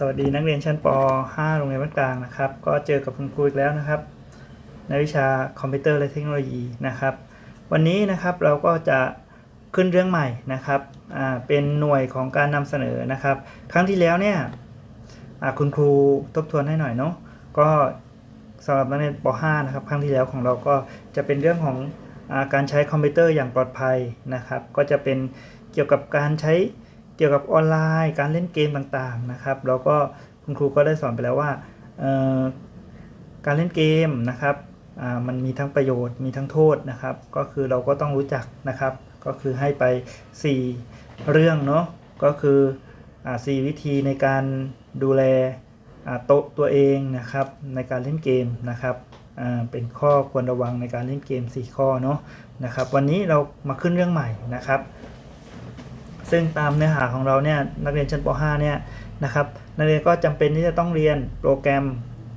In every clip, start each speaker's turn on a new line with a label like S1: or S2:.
S1: สวัสดีนักเรียนชั้นป .5 โรงเรียนวัดกลางนะครับ ก็เจอกับคุณครูอีกแล้วนะครับ ในวิชาคอมพิวเตอร์และเทคโนโลยีนะครับ วันนี้นะครับเราก็จะขึ้นเรื่องใหม่นะครับเป็นหน่วยของการนำเสนอนะครับ ครั้งที่แล้วเนี่ยคุณครูทบทวนให้หน่อยเนาะก็สำหรับนักเรียนป .5 นะครับ ครั้งที่แล้วของเราก็จะเป็นเรื่องของอการใช้คอมพิวเตอร์อย่างปลอดภัยนะครับ ก็จะเป็นเกี่ยวกับการใช้ เกี่ยวกับออนไลน์ การเล่นเกมต่างๆนะครับ แล้วก็คุณครูก็ได้สอนไปแล้วว่าการเล่นเกมนะครับมันมีทั้งประโยชน์มีทั้งโทษนะครับ ก็คือเราก็ต้องรู้จักนะครับ ก็คือให้ไป 4 เรื่องเนาะก็คืออ่า4วิธีในการดูแลโต๊ะตัวเองนะครับ ในการเล่นเกมนะครับเป็นข้อควรระวังในการเล่นเกม 4 ข้อเนาะนะครับ วันนี้เรามาขึ้นเรื่องใหม่นะครับ ซึ่งตามเนื้อหาของเราเนี่ยนักเรียนชั้นป .5 เนี่ยนะครับนักเรียนก็จำเป็นที่จะต้องเรียนโปรแกรม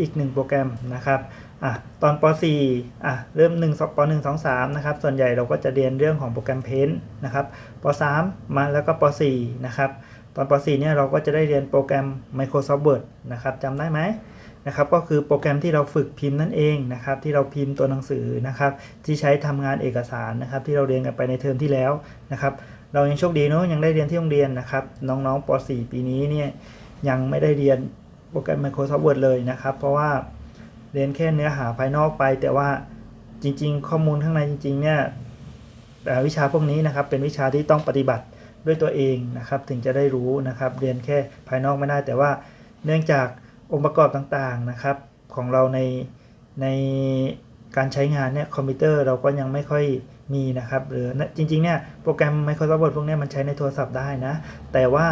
S1: อีกหนึ่งโปรแกรมนะครับอะตอนป .4 อะเริ่ม1ป .1 2 3นะครับส่วนใหญ่เราก็จะเรียนเรื่องของโปรแกรม Paint นะครับป .3 มาแล้วก็ป .4 นะครับตอนป .4 เนี่ยเราก็จะได้เรียนโปรแกรม Microsoft Word นะครับจำได้ไหม นะครับก็คือโปรแกรมที่เราฝึกพิมพ์นั่นเองนะครับที่เราพิมพ์ตัวหนังสือนะครับที่ใช้ทำงานเอกสารนะครับที่เราเรียนกันไปในเทอมที่แล้วนะครับเรายังโชคดีเนาะยังได้เรียนที่โรงเรียนนะครับน้องๆป .4 ปีนี้เนี่ยยังไม่ได้เรียนโปรแกรม Microsoft Word เลยนะครับ เพราะว่าเรียนแค่เนื้อหาภายนอกไป แต่ว่าจริง ๆ ข้อมูลข้างในจริง ๆ เนี่ยวิชาพวกนี้นะครับเป็นวิชาที่ต้องปฏิบัติด้วยตัวเองนะครับ ถึงจะได้รู้นะครับ เรียนแค่ภายนอกไม่ได้แต่ว่าเนื่องจาก องค์ประกอบต่างๆนะครับ ของเราในในการใช้งานเนี่ยคอมพิวเตอร์เราก็ยังไม่ค่อยมีนะครับหรือจริงๆเนี่ยโปรแกรม Microsoft Word พวกเนี้ยมันใช้ในโทรศัพท์ได้นะ แต่ว่า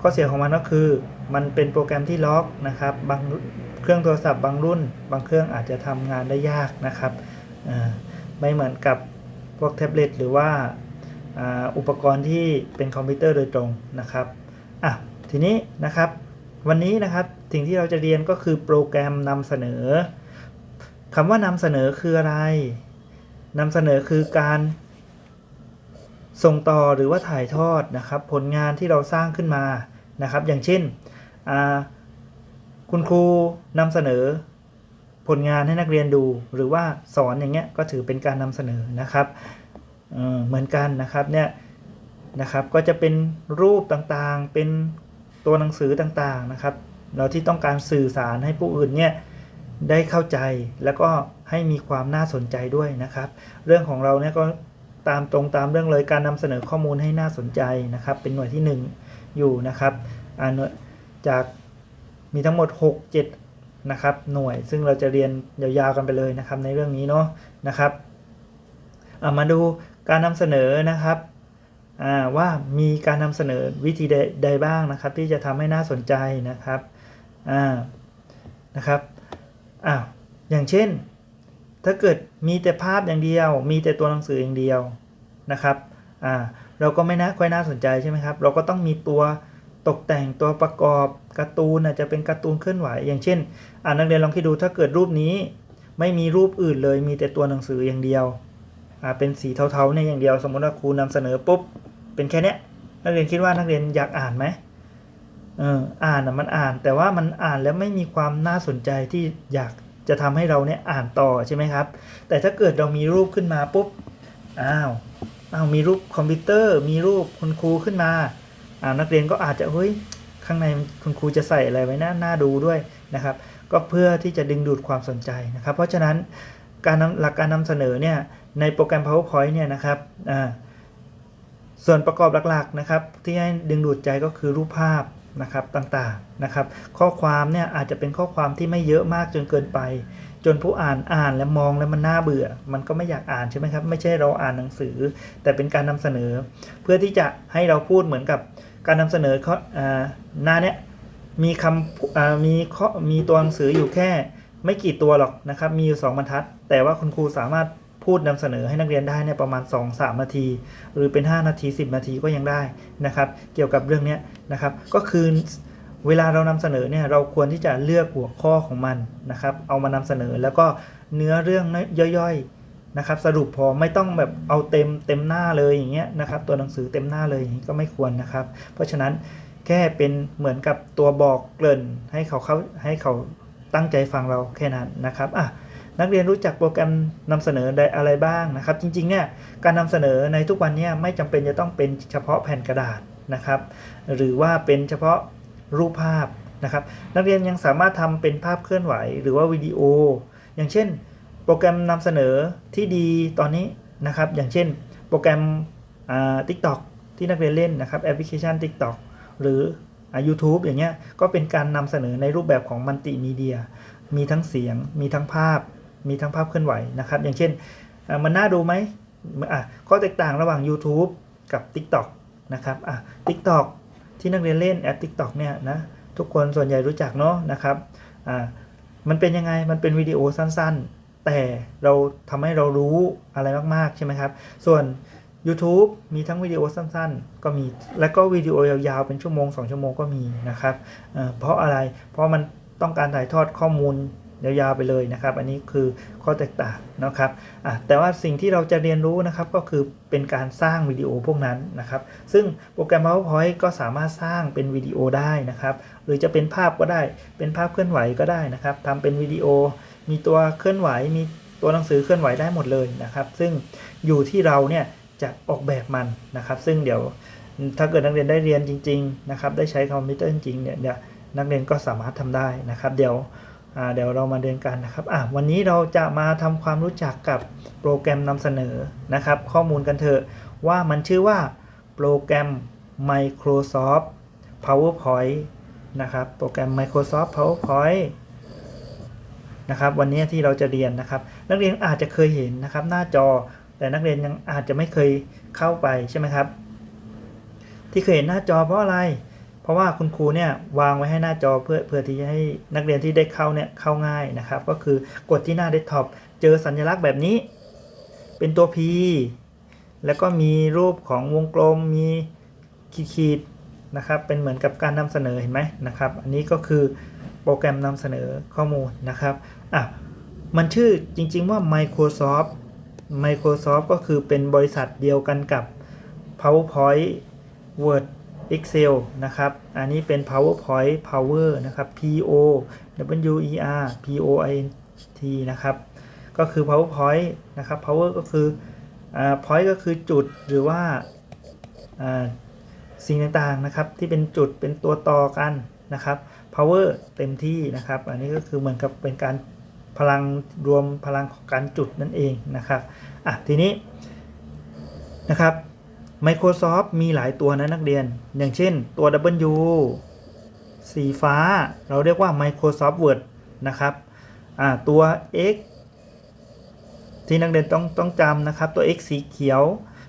S1: ข้อเสียของมันก็คือ มันเป็นโปรแกรมที่ล็อกนะครับบางเครื่องโทรศัพท์บางรุ่น บางเครื่องอาจจะทำงานได้ยากนะครับไม่เหมือนกับพวกแท็บเล็ตหรือว่าอุปกรณ์ที่เป็นคอมพิวเตอร์โดยตรงนะครับอะทีนี้นะครับ วันนี้นะครับสิ่งที่เราจะเรียนก็คือโปรแกรมนำเสนอคำว่านำเสนอคืออะไรนำเสนอคือการส่งต่อหรือว่าถ่ายทอดนะครับ ผลงานที่เราสร้างขึ้นมานะครับ อย่างเช่น คุณครูนำเสนอผลงานให้นักเรียนดู หรือว่าสอนอย่างเงี้ยก็ถือเป็นการนำเสนอนะครับเหมือนกันนะครับเนี่ยนะครับก็จะเป็นรูปต่างๆ เป็น ตัวหนังสือต่างๆนะครับ เราที่ต้องการสื่อสารให้ผู้อื่นเนี่ยได้เข้าใจแล้วก็ให้มีความน่าสนใจด้วยนะครับ เรื่องของเราเนี่ยก็ตามตรงตามเรื่องเลยการนำเสนอข้อมูลให้น่าสนใจนะครับ เป็นหน่วยที่ 1 อยู่นะครับอ่าหน่วยจากมีทั้งหมด 6 7นะครับหน่วยซึ่งเราจะเรียนยาวๆกันไปเลยนะครับในเรื่องนี้เนาะนะครับามาดูการนำเสนอนะครับ ว่ามีการนำเสนอวิธีใดบ้างนะครับ ที่จะทำให้น่าสนใจนะครับนะครับอ้าวอย่างเช่น ถ้าเกิดมีแต่ภาพอย่างเดียว มีแต่ตัวหนังสืออย่างเดียวนะครับอ่าเราก็ไม่น่าค่อยน่าสนใจใช่ไหมครับ เราก็ต้องมีตัวตกแต่งตัวประกอบการ์ตูนอาจจะเป็นการ์ตูนเคลื่อนไหว อย่างเช่น อ่านักเรียนลองคิดดูถ้าเกิดรูปนี้ ไม่มีรูปอื่นเลยมีแต่ตัวหนังสืออย่างเดียวอ่าเป็นสีเทาๆเนี่ยอย่างเดียว สมมติว่าครูนำเสนอปุ๊บ เป็นแค่นี้นักเรียนคิดว่านักเรียนอยากอ่านไหมเอออ่านอะมันอ่าน แต่ว่ามันอ่านแล้วไม่มีความน่าสนใจที่อยากจะทำให้เราเนี่ยอ่านต่อใช่ไหมครับ แต่ถ้าเกิดเรามีรูปขึ้นมาปุ๊บอ้าวอ้าวมีรูปคอมพิวเตอร์ มีรูปคุณครูขึ้นมาอ่านักเรียนก็อาจจะเฮ้ยข้างในคุณครูจะใส่อะไรไว้น่าน่าดูด้วยนะครับ ก็เพื่อที่จะดึงดูดความสนใจนะครับ เพราะฉะนั้นการนำหลักการนำเสนอเนี่ยในโปรแกรม PowerPoint เนี่ยนะครับอ่า ส่วนประกอบหลักๆนะครับที่ให้ดึงดูดใจก็คือรูปภาพนะครับต่างๆนะครับ ข้อความเนี่ยอาจจะเป็นข้อความที่ไม่เยอะมากจนเกินไป จนผู้อ่านอ่านแล้วมองแล้วมันน่าเบื่อ มันก็ไม่อยากอ่านใช่ไหมครับไม่ใช่เราอ่านหนังสือ แต่เป็นการนำเสนอ เพื่อที่จะให้เราพูดเหมือนกับการนำเสนอข้ออ่าหน้าเนี้ยมีคำอ่ามีข้อมีตัวหนังสืออยู่แค่ไม่กี่ตัวหรอกนะครับ มีอยู่สองบรรทัด แต่ว่าคุณครูสามารถ พูดนำเสนอให้นักเรียนได้เนี่ยประมาณ 2-3 นาที หรือเป็น 5 นาที 10 นาทีก็ยังได้นะครับ เกี่ยวกับเรื่องนี้นะครับ ก็คือเวลาเรานำเสนอเนี่ยเราควรที่จะเลือกหัวข้อของมันนะครับ เอามานำเสนอแล้วก็เนื้อเรื่องย่อยๆนะครับ สรุปพอไม่ต้องแบบเอาเต็มเต็มหน้าเลยอย่างเงี้ยนะครับ ตัวหนังสือเต็มหน้าเลยอย่างนี้ก็ไม่ควรนะครับ เพราะฉะนั้นแค่เป็นเหมือนกับตัวบอกเกริ่นให้เขาเขาให้เขาตั้งใจฟังเราแค่นั้นนะครับอะ นักเรียนรู้จักโปรแกรมนำเสนอได้อะไรบ้างนะครับ จริงๆเนี่ยการนำเสนอในทุกวันเนี้ไม่จำเป็นจะต้องเป็นเฉพาะแผ่นกระดาษนะครับ หรือว่าเป็นเฉพาะรูปภาพนะครับ นักเรียนยังสามารถทำเป็นภาพเคลื่อนไหว หรือว่าวิดีโอ อย่างเช่น โปรแกรมนำเสนอที่ดีตอนนี้นะครับ อย่างเช่น โปรแกรมอ่า TikTok ที่นักเรียนเล่นนะครับแอปพลิเคชัน TikTok หรืออ่า YouTube อย่างเงี้ยก็เป็นการนำเสนอในรูปแบบของมัลติมีเดีย มีทั้งเสียง มีทั้งภาพ มีทั้งภาพเคลื่อนไหวนะครับ อย่างเช่นมันน่าดูไหมอะข้อแตกต่างระหว่าง YouTube กับ TikTok นะครับอะ TikTok ที่นักเรียนเล่นแอป TikTok เนี่ยนะทุกคนส่วนใหญ่รู้จักเนาะนะครับอ่ามันเป็นยังไงมันเป็นวิดีโอสั้นๆ แต่เราทำให้เรารู้อะไรมากๆใช่ไหมครับ ส่วน YouTube มีทั้งวิดีโอสั้นๆ ก็มี แล้วก็วิดีโอยาวๆ เป็นชั่วโมง 2 ชั่วโมงก็มีนะครับ เพราะอะไร เพราะมันต้องการถ่ายทอดข้อมูล ยาวๆไปเลยนะครับ อันนี้คือข้อแตกต่างนะครับแต่ว่าสิ่งที่เราจะเรียนรู้นะครับก็คือเป็นการสร้างวิดีโอพวกนั้นนะครับ ซึ่งโปรแกรม PowerPoint ก็สามารถสร้างเป็นวิดีโอได้นะครับ หรือจะเป็นภาพก็ได้ เป็นภาพเคลื่อนไหวก็ได้นะครับทำเป็นวิดีโอ มีตัวเคลื่อนไหว มีตัวหนังสือเคลื่อนไหวได้หมดเลยนะครับ ซึ่งอยู่ที่เราเนี่ยจะออกแบบมันนะครับ ซึ่งเดี๋ยวถ้าเกิดนักเรียนได้เรียนจริง ๆ นะครับ ได้ใช้คอมพิวเตอร์จริงๆเนี่ยนักเรียนก็สามารถทำได้นะครับ เดี๋ยว เดี๋ยวเรามาเรียนกันนะครับวันนี้เราจะมาทำความรู้จักกับโปรแกรมนำเสนอนะครับ ข้อมูลกันเถอะว่ามันชื่อว่าโปรแกรม Microsoft PowerPoint นะครับ โปรแกรม Microsoft PowerPoint นะครับวันนี้ที่เราจะเรียนนะครับ นักเรียนอาจจะเคยเห็นนะครับ หน้าจอแต่นักเรียนยังอาจจะไม่เคยเข้าไปใช่ไหมครับ ที่เคยเห็นหน้าจอเพราะอะไรเราะว่าคุณครูเนี่ยวางไว้ให้หน้าจอเพื่อเพื่อที่จะให้นักเรียนที่ได้เข้าเนี่ยเข้าง่ายนะครับ ก็คือกดที่หน้าเดสก์ท็อปเจอสัญลักษณ์แบบนี้ เป็นตัว P แล้วก็มีรูปของวงกลมมีขีดนะครับ เป็นเหมือนกับการนำเสนอเห็นไหมนะครับ อันนี้ก็คือโปรแกรมนำเสนอข้อมูลนะครับอะมันชื่อจริง ๆว่า Microsoft Microsoft ก็คือเป็นบริษัทเดียวกันกับ PowerPoint Word Excel นะครับ อันนี้เป็น PowerPoint Power นะครับ P O W E R P O I N T นะครับ ก็คือ PowerPoint นะครับ Power ก็คืออ่า point ก็คือจุดหรือว่าอ่าสิ่งต่างๆนะครับที่เป็นจุดเป็นตัวต่อกันนะครับ power เต็มที่นะครับ อันนี้ก็คือเหมือนกับเป็นการพลังรวมพลังของการจุดนั่นเองนะครับ อะทีนี้นะครับ Microsoft มีหลายตัวนะนักเรียน อย่างเช่นตัว W สีฟ้า เราเรียกว่า Microsoft Word นะครับตัว X ที่นักเรียนต้องต้องจำนะครับ ตัว X สีเขียว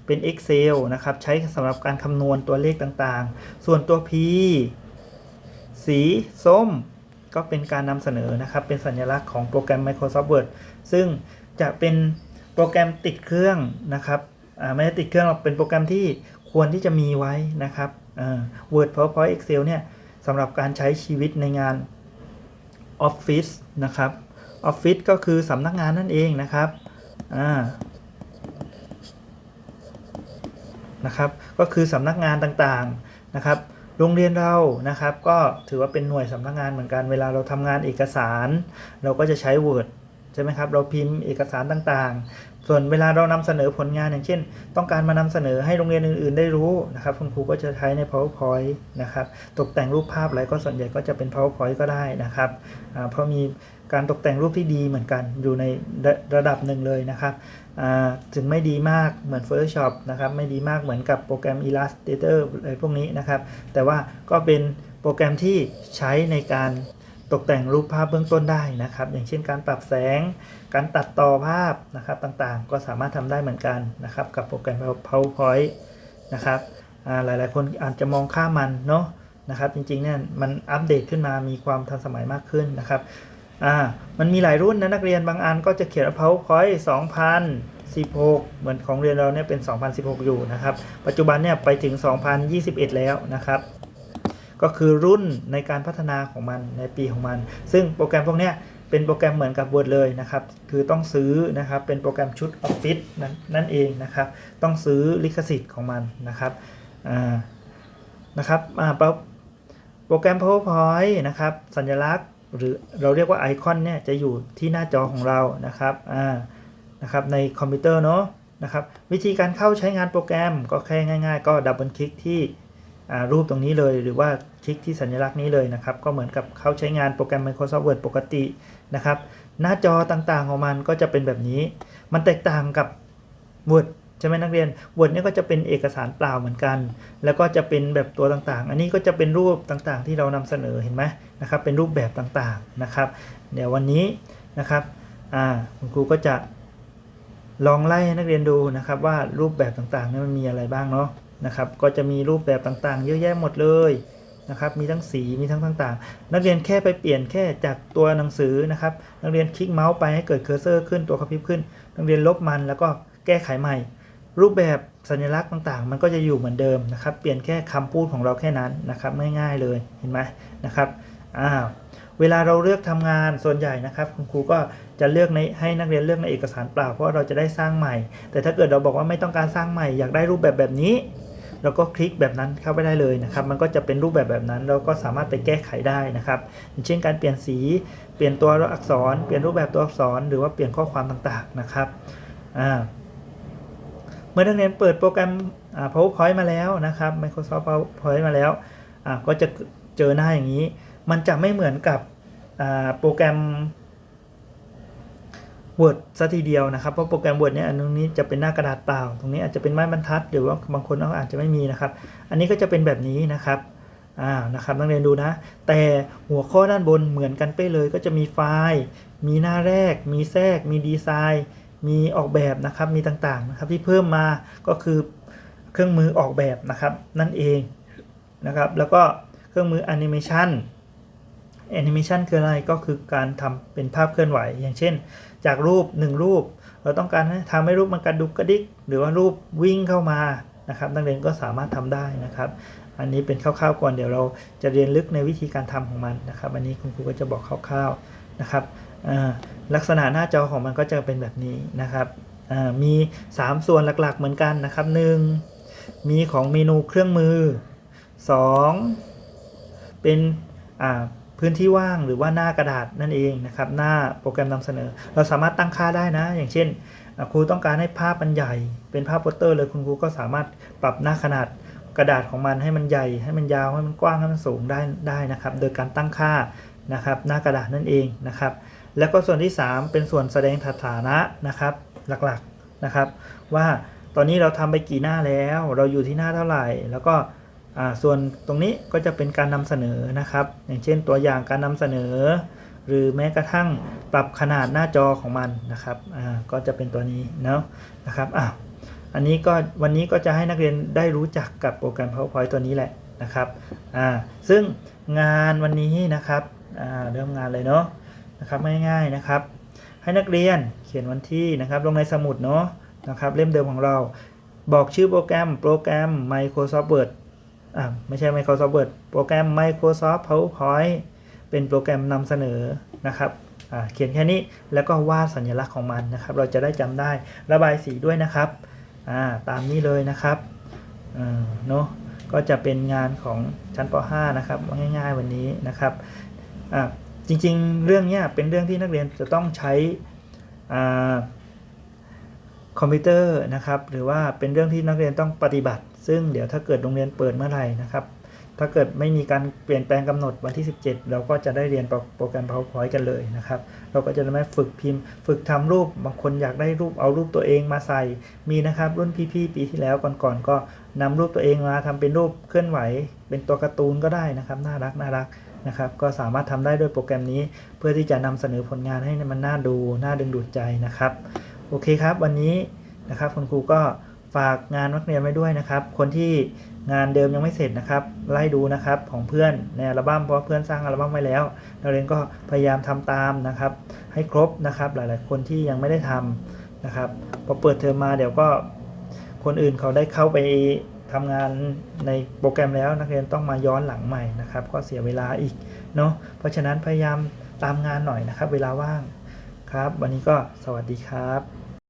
S1: เป็น Excel นะครับ ใช้สำหรับการคำนวณตัวเลขต่างๆ ส่วนตัว P สีส้มก็เป็นการนำเสนอนะครับ เป็นสัญลักษณ์ของโปรแกรม Microsoft Word ซึ่งจะเป็นโปรแกรมติดเครื่องนะครับ ไม่ได้ติดเครื่องหรอกเป็นโปรแกรมที่ควรที่จะมีไว้นะครับอ่า Word PowerPoint Excel เนี่ยสำหรับการใช้ชีวิตในงาน Office นะครับ Office ก็คือสำนักงานนั่นเองนะครับอ่านะครับ ก็คือสำนักงานต่างๆนะครับ โรงเรียนเรานะครับ ก็ถือว่าเป็นหน่วยสำนักงานเหมือนกันเวลาเราทำงานเอกสาร เราก็จะใช้ Word ใช่ไหมครับเราพิมพ์เอกสารต่างๆ ส่วนเวลาเรานำเสนอผลงานอย่างเช่น ต้องการมานำเสนอให้โรงเรียนอื่น ๆ ได้รู้นะครับ คุณครูก็จะใช้ใน PowerPoint นะครับ ตกแต่งรูปภาพอะไรก็ส่วนใหญ่ก็จะเป็น PowerPoint ก็ได้นะครับ เพราะมีการตกแต่งรูปที่ดีเหมือนกันอยู่ในระระดับหนึ่งเลยนะครับถึงไม่ดีมากเหมือน Photoshop นะครับ ไม่ดีมากเหมือนกับโปรแกรม Illustrator อะไรพวกนี้นะครับ แต่ว่าก็เป็นโปรแกรมที่ใช้ในการ ตกแต่งรูปภาพเบื้องต้นได้นะครับ อย่างเช่นการปรับแสง การตัดต่อภาพนะครับต่างๆ ก็สามารถทำได้เหมือนกันนะครับ กับโปรแกรม PowerPoint นะครับหลายๆ คนอาจจะมองข้ามมันเนาะนะครับ จริงๆเนี่ยมันอัปเดตขึ้นมามีความทันสมัยมากขึ้นนะครับอ่ามันมีหลายรุ่นนะนักเรียนบางอันก็จะเขียนว่า PowerPoint 2016 เหมือนของเรียนเราเนี่ยเป็น 2016 อยู่นะครับ ปัจจุบันเนี่ยไปถึง 2021 แล้วนะครับ ก็คือรุ่นในการพัฒนาของมันในปีของมัน ซึ่งโปรแกรมพวกเนี้ยเป็นโปรแกรมเหมือนกับ Word เลยนะครับ คือต้องซื้อนะครับ เป็นโปรแกรมชุด Office นั้นนั่นเองนะครับ ต้องซื้อลิขสิทธิ์ของมันนะครับนะครับโปรแกรม PowerPoint นะครับ สัญลักษณ์ หรือเราเรียกว่าไอคอนเนี่ยจะอยู่ที่หน้าจอของเรานะครับนะครับในคอมพิวเตอร์เนาะนะครับวิธีการเข้าใช้งานโปรแกรมก็แค่ง่าย ๆ ก็ดับเบิลคลิกที่ รูปตรงนี้เลย หรือว่าคลิกที่สัญลักษณ์นี้เลยนะครับ ก็เหมือนกับเขาใช้งานโปรแกรม Microsoft Word ปกตินะครับ หน้าจอต่างๆของมันก็จะเป็นแบบนี้ มันแตกต่างกับ Word ใช่ไหมนักเรียน Word เนี่ยก็จะเป็นเอกสารเปล่าเหมือนกัน แล้วก็จะเป็นแบบตัวต่างๆ อันนี้ก็จะเป็นรูปต่างๆ ที่เรานำเสนอเห็นไหมนะครับ เป็นรูปแบบต่างๆนะครับ เดี๋ยววันนี้นะครับคุณครูก็จะลองไล่ให้นักเรียนดูนะครับว่ารูปแบบต่างๆนี่มันมีอะไรบ้างเนาะ นะครับ ก็จะมีรูปแบบต่างๆ เยอะแยะหมดเลยนะครับ มีทั้งสี มีทั้งต่างๆ นักเรียนแค่ไปเปลี่ยนแค่จากตัวหนังสือนะครับ นักเรียนคลิกเมาส์ไปให้เกิดเคอร์เซอร์ขึ้น ตัวกระพริบขึ้น นักเรียนลบมันแล้วก็แก้ไขใหม่ รูปแบบสัญลักษณ์ต่างๆ มันก็จะอยู่เหมือนเดิมนะครับ เปลี่ยนแค่คำพูดของเราแค่นั้นนะครับ ง่ายๆเลย เห็นไหมนะครับ อ้าว เวลาเราเลือกทำงานส่วนใหญ่นะครับ คุณครูก็จะเลือกในให้นักเรียนเลือกในเอกสารเปล่า เพราะเราจะได้สร้างใหม่ แต่ถ้าเกิดเราบอกว่าไม่ต้องการสร้างใหม่ อยากได้รูปแบบแบบนี้ เราก็คลิกแบบนั้นเข้าไปได้เลยนะครับ มันก็จะเป็นรูปแบบแบบนั้น เราก็สามารถไปแก้ไขได้นะครับอย่างเช่นการเปลี่ยนสี เปลี่ยนตัวอักษร เปลี่ยนรูปแบบตัวอักษร หรือว่าเปลี่ยนข้อความต่างๆนะครับอ่าเมื่อนักเรียนเปิดโปรแกรม PowerPoint มาแล้วนะครับ Microsoft PowerPoint มาแล้วก็จะเจอหน้าอย่างนี้ มันจะไม่เหมือนกับโปรแกรม Word ซะทีเดียวนะครับเพราะโปรแกรม Word เนี่ยอันนี้จะเป็นหน้ากระดาษเปล่า ตรงนี้อาจจะเป็นไม้บรรทัด หรือว่าบางคนอาจจะไม่มีนะครับ อันนี้ก็จะเป็นแบบนี้นะครับอ่านะครับนักเรียนดูนะ แต่หัวข้อด้านบนเหมือนกันเป๊ะเลย ก็จะมีไฟล์ มีหน้าแรก มีแทรก มีดีไซน์ มีออกแบบนะครับ มีต่างๆนะครับที่เพิ่มมาก็คือเครื่องมือออกแบบนะครับนั่นเองนะครับแล้วก็เครื่องมือแอนิเมชัน แอนิเมชันคืออะไรก็คือการทำเป็นภาพเคลื่อนไหว อย่างเช่น จากรูป 1 รูป เราต้องการให้ทำให้รูปมันกระดุกกระดิก หรือว่ารูปวิ่งเข้ามานะครับนักเรียนก็สามารถทำได้นะครับ อันนี้เป็นคร่าวๆก่อนเดี๋ยวเราจะเรียนลึกในวิธีการทำของมันนะครับ อันนี้คุณครูก็จะบอกคร่าวๆนะครับลักษณะหน้าจอของมันก็จะเป็นแบบนี้นะครับอ่ามี 3 ส่วนหลักๆเหมือนกันนะครับ 1. มีของเมนูเครื่องมือ 2. เป็นอ่า พื้นที่ว่างหรือว่าหน้ากระดาษนั่นเองนะครับ หน้าโปรแกรมนำเสนอ เราสามารถตั้งค่าได้นะ อย่างเช่น ครูต้องการให้ภาพมันใหญ่ เป็นภาพโปสเตอร์เลยคุณครูก็สามารถปรับหน้าขนาดกระดาษของมันให้มันใหญ่ให้มันยาวให้มันกว้างให้มันสูงได้ได้นะครับ โดยการตั้งค่านะครับ หน้ากระดาษนั่นเองนะครับ แล้วก็ส่วนที่ 3 เป็นส่วนแสดงสถานะนะครับหลักๆนะครับ ว่าตอนนี้เราทำไปกี่หน้าแล้ว เราอยู่ที่หน้าเท่าไหร่ แล้วก็ ส่วนตรงนี้ก็จะเป็นการนำเสนอนะครับ อย่างเช่นตัวอย่างการนำเสนอ หรือแม้กระทั่งปรับขนาดหน้าจอของมันนะครับอ่าก็จะเป็นตัวนี้เนาะนะครับอะอันนี้ก็วันนี้ก็จะให้นักเรียนได้รู้จักกับโปรแกรม PowerPoint ตัวนี้แหละนะครับอ่าซึ่งงานวันนี้นะครับอ่าเริ่มงานเลยเนาะนะครับง่ายๆนะครับ ให้นักเรียนเขียนวันที่นะครับลงในสมุดเนาะนะครับเล่มเดิมของเราบอกชื่อโปรแกรมโปรแกรม Microsoft Word อ่าไม่ใช่ Microsoft Word โปรแกรม Microsoft PowerPoint เป็นโปรแกรมนำเสนอนะครับอ่าเขียนแค่นี้แล้วก็วาดสัญลักษณ์ของมันนะครับ เราจะได้จำได้ระบายสีด้วยนะครับอ่าตามนี้เลยนะครับอ่าเนาะก็จะเป็นงานของชั้นป .5 นะครับง่ายๆวันนี้นะครับอ่าจริงๆ เรื่องเนี้ยเป็นเรื่องที่นักเรียนจะต้องใช้อ่าคอมพิวเตอร์นะครับ หรือว่าเป็นเรื่องที่นักเรียนต้องปฏิบัติ ซึ่งเดี๋ยวถ้าเกิดโรงเรียนเปิดเมื่อไหร่นะครับ ถ้าเกิดไม่มีการเปลี่ยนแปลงกำหนดวันที่ 17 เราก็จะได้เรียนโปรแกรม PowerPoint กันเลยนะครับ เราก็จะได้มาฝึกพิมพ์ ฝึกทำรูป บางคนอยากได้รูปเอารูปตัวเองมาใส่ มีนะครับรุ่นพี่ๆปีที่แล้วก่อนๆก็นำรูปตัวเองมาทำเป็นรูปเคลื่อนไหว เป็นตัวการ์ตูนก็ได้นะครับ น่ารักน่ารักนะครับ ก็สามารถทำได้ด้วยโปรแกรมนี้ เพื่อที่จะนำเสนอผลงานให้มันน่าดู น่าดึงดูดใจนะครับ โอเคครับ วันนี้นะครับคุณครูก็ ฝากงานนักเรียนไว้ด้วยนะครับ คนที่งานเดิมยังไม่เสร็จนะครับไล่ดูนะครับของเพื่อนในอัลบั้มเพราะเพื่อนสร้างอัลบั้มไว้แล้ว นักเรียนก็พยายามทำตามนะครับ ให้ครบนะครับ หลายๆ คนที่ยังไม่ได้ทำนะครับพอเปิดเทอมมาเดี๋ยวก็คนอื่นเขาได้เข้าไปทำงานในโปรแกรมแล้วนักเรียนต้องมาย้อนหลังใหม่นะครับ ก็เสียเวลาอีกเนาะเพราะฉะนั้นพยายามตามงานหน่อยนะครับ เวลาว่างครับ วันนี้ก็สวัสดีครับ